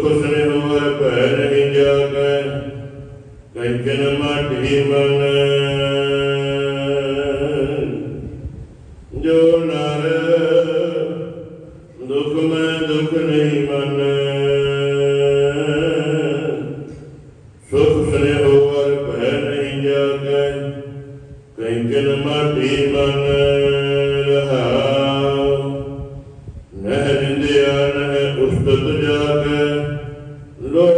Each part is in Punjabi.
ਖੁਸਰੇ ਹੋਏ ਭੈ ਨਹੀਂ ਜਾਗੈ ਕੰਚਨ ਮਾਟੀ ਮਨ ਜੋ ਨਰ ਦੁਖ ਮੈਂ ਦੁਖ ਨਹੀਂ ਮਨ ਸੁਖ ਖਰੇ ਹੋਵਰ ਭੈ ਨਹੀਂ ਜਾਗੈ, ਕੰਚਨ ਮਾਟੀ ਮਨ ਰਹਾ।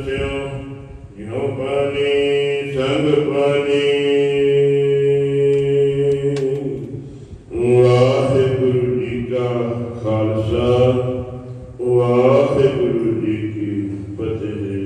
ਰਚਿਓ ਜਿਨੋ ਪਾਣੀ ਸੰਗ ਪਾਣੀ ਵਾਹਿਗੁਰੂ ਜੀ ਕਾ ਖਾਲਸਾ ਵਾਹਿਗੁਰੂ ਜੀ ਕੀ ਫਤਿਹ